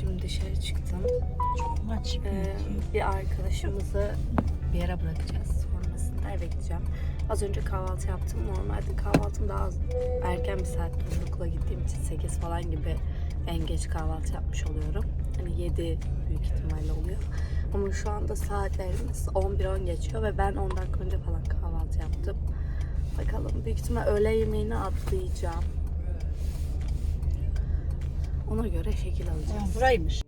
Şimdi dışarı çıktım. Maç Ee, bir arkadaşımızı bir yere bırakacağız. Sonrasında eve gideceğim. Az önce kahvaltı yaptım. Normalde kahvaltım daha az- erken bir saatte okula gittiğim için 8 falan gibi en geç kahvaltı yapmış oluyorum. Hani 7 büyük ihtimalle oluyor. Ama şu anda saatlerimiz 11-10 geçiyor ve ben 10 dakika önce falan kahvaltı yaptım. Bakalım büyük ihtimal öğle yemeğini atlayacağım. Ona göre şekil alacağım. buraymış.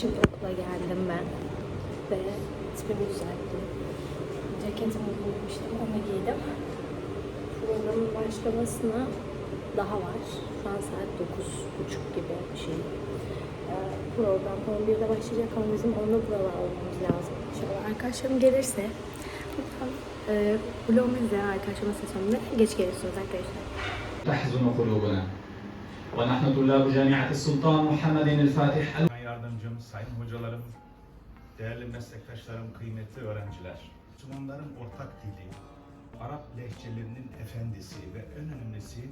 Şimdi okula geldim ben. Ve tipimi düzelttim. Ceketimi giymiştim. Onu giydim. Programın başlamasına daha var. Şu an saat 9.30 gibi bir şey. Ee, Program 11'de başlayacak ama bizim onu buralar olmamız lazım. İnşallah arkadaşlarım gelirse lütfen e, vlogumu izleyen arkadaşlarıma sesleniyorum. Neden geç geliyorsunuz arkadaşlar? تحزن قلوبنا ونحن طلاب جامعة السلطان محمد الفاتح Yardımcım, sayın hocalarım, değerli meslektaşlarım, kıymetli öğrenciler. Müslümanların ortak dili, Arap lehçelerinin efendisi ve en önemlisi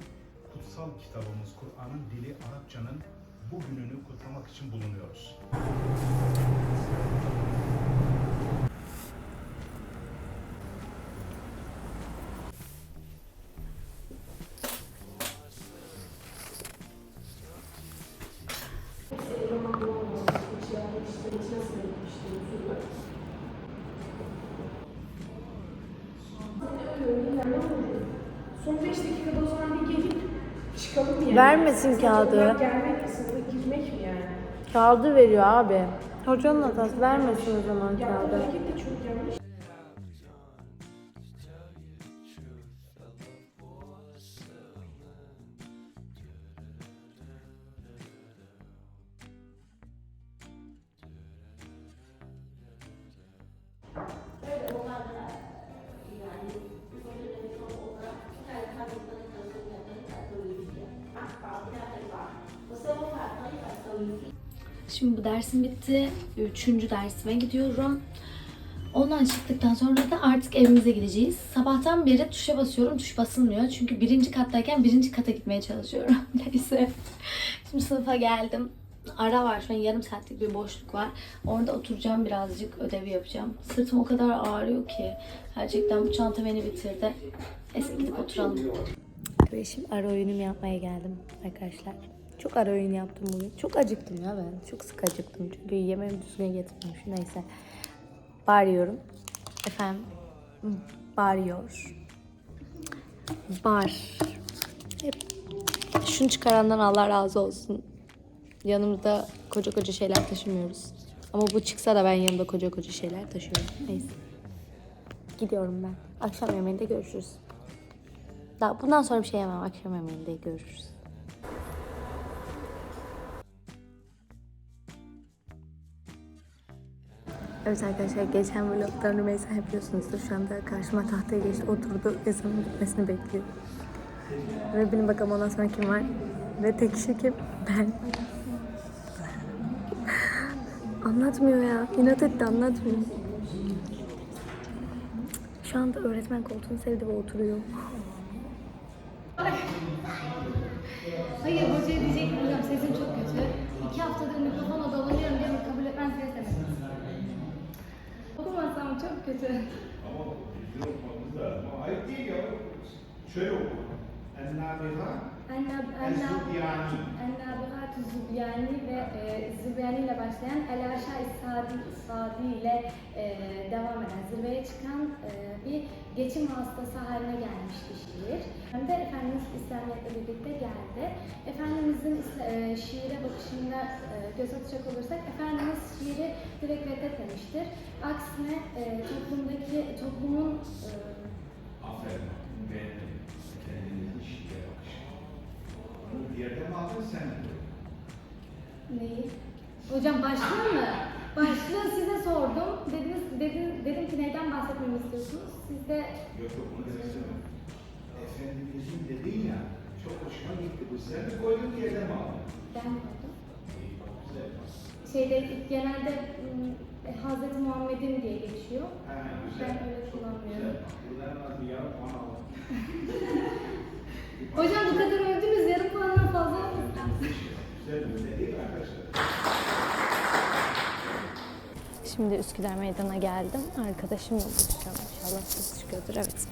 kutsal kitabımız Kur'an'ın dili Arapçanın bugününü kutlamak için bulunuyoruz. Yani. Vermesin kağıdı. Gelmek mi sınıfa girmek mi yani? Kağıdı veriyor abi. Hocanın hatası vermesin o zaman kağıdı. Hareket de çok yanlış. Şimdi bu dersim bitti. Üçüncü dersime gidiyorum. Ondan çıktıktan sonra da artık evimize gideceğiz. Sabahtan beri tuşa basıyorum. Tuş basılmıyor. Çünkü birinci kattayken birinci kata gitmeye çalışıyorum. Neyse. Şimdi sınıfa geldim. Ara var. Şu an yarım saatlik bir boşluk var. Orada oturacağım birazcık. Ödevi yapacağım. Sırtım o kadar ağrıyor ki. Gerçekten bu çanta beni bitirdi. Neyse gidip oturalım. Ve şimdi ara oyunumu yapmaya geldim arkadaşlar. Çok ara oyun yaptım bugün. Çok acıktım ya ben. Çok sık acıktım. Çünkü yemeğimi düzgün getirmemiş. Neyse. Bağırıyorum. Efendim. Bağırıyor. Bar. Hep şunu çıkarandan Allah razı olsun. Yanımızda koca koca şeyler taşımıyoruz. Ama bu çıksa da ben yanımda koca koca şeyler taşıyorum. Neyse. Gidiyorum ben. Akşam yemeğinde görüşürüz. Daha bundan sonra bir şey yemem. Akşam yemeğinde görüşürüz. Evet arkadaşlar geçen vlogda Rümeysa yapıyorsunuzdur. Şu anda karşıma tahtaya geçti oturdu. Ezanın bitmesini bekliyor. Ve benim bakalım ondan sonra kim var. Ve tek kişi kim? Ben. Anlatmıyor ya. İnat etti anlatmıyor. Şu anda öğretmen koltuğunu sevdi ve oturuyor. Hayır hocaya diyecektim hocam sesim çok kötü. İki haftadır mikrofona çok kötü. Ama bilgi okumamız lazım. Ama ayıp değil ya. Şöyle oku. Ennabiha. Ennabiha. Ennabiha. Zübyani ve e, Zübyani ile başlayan El Aşağı Sadi, Sadi ile e, devam eden zirveye çıkan e, bir geçim hastası haline gelmişti şiir. Hem de Efendimiz İslamiyet'le birlikte geldi. Efendimizin e, şiire bakışında e, göz atacak olursak Efendimiz şiiri direkt reddetmemiştir. Aksine e, toplumdaki toplumun e, Aferin. Beğendim. Kendinizin şiire bakışı. Onu bir yerde mi aldın sen? Neyi? Hocam başlığı mı? Başlığı size sordum. Dediniz, dedim, dedim ki neyden bahsetmemi istiyorsunuz? Siz de Yok yok bunu demek istemedim. Efendimizin dedin ya çok hoşuma gitti. Bu sen mi koydun bir yerde mi aldın? ben koydum. İyi bak güzel. Şeyde genelde e, Hazreti Muhammed'in diye geçiyor. Ha, güzel. Ben öyle kullanmıyorum. Buradan az bir yarım puan aldım. Hocam bu kadar övdünüz yarım puandan fazla olmasın? Şimdi Üsküdar Meydan'a geldim. Arkadaşımla buluşacağım. İnşallah ses çıkıyordur. Evet.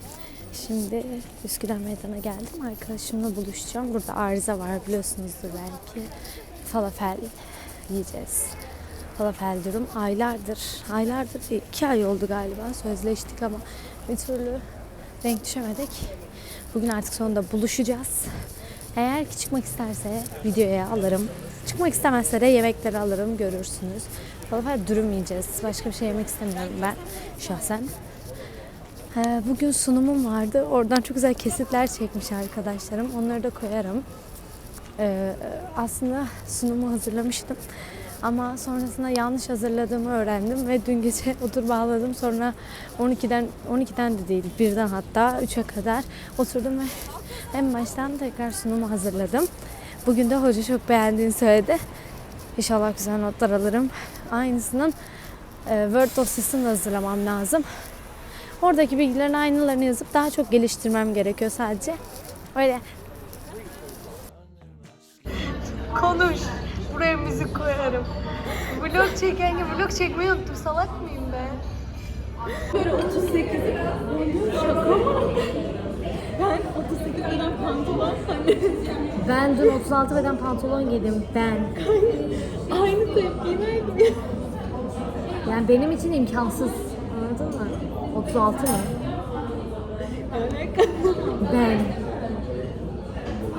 Şimdi Üsküdar Meydan'a geldim. Arkadaşımla buluşacağım. Burada arıza var biliyorsunuzdur belki. Falafel yiyeceğiz. Falafel diyorum. Aylardır, aylardır değil, iki ay oldu galiba. Sözleştik ama bir türlü denk düşemedik. Bugün artık sonunda buluşacağız. Eğer ki çıkmak isterse videoya alırım. Çıkmak istemezse de yemekleri alırım görürsünüz. Falafel dürüm yiyeceğiz. Başka bir şey yemek istemiyorum ben şahsen. Ee, Bugün sunumum vardı. Oradan çok güzel kesitler çekmiş arkadaşlarım. Onları da koyarım. Ee, aslında sunumu hazırlamıştım. Ama sonrasında yanlış hazırladığımı öğrendim ve dün gece otur bağladım. Sonra 12'den 12'den de değil, birden hatta 3'e kadar oturdum ve en baştan tekrar sunumu hazırladım. Bugün de hoca çok beğendiğini söyledi. İnşallah güzel notlar alırım. Aynısının e, Word dosyasını da hazırlamam lazım. Oradaki bilgilerin aynılarını yazıp daha çok geliştirmem gerekiyor sadece. Öyle. Konuş. Buraya müzik koyarım. Vlog çeken gibi vlog çekmeyi unuttum. Salak mıyım ben? Böyle 38 lira. Şaka mı? Ben 38 lira pantolon zannedeceğim. Ben dün 36 beden pantolon giydim. Ben. Aynı tepkiyi verdim. Yani benim için imkansız. Anladın mı? 36 mı? Ben.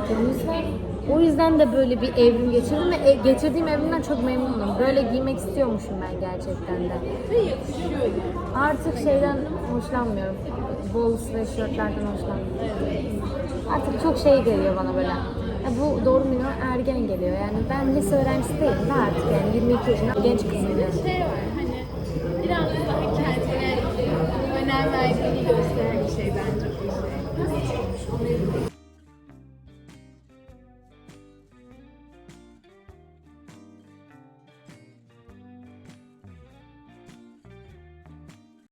O yüzden, o yüzden de böyle bir evrim geçirdim ve e- geçirdiğim evrimden çok memnunum. Böyle giymek istiyormuşum ben gerçekten de. Artık şeyden hoşlanmıyorum. Bol sweatshirtlerden hoşlanmıyorum. Artık çok şey geliyor bana böyle. Ya bu doğru mu ergen geliyor. Yani ben lise öğrencisi değilim de artık yani 22 yaşında genç kızım yani.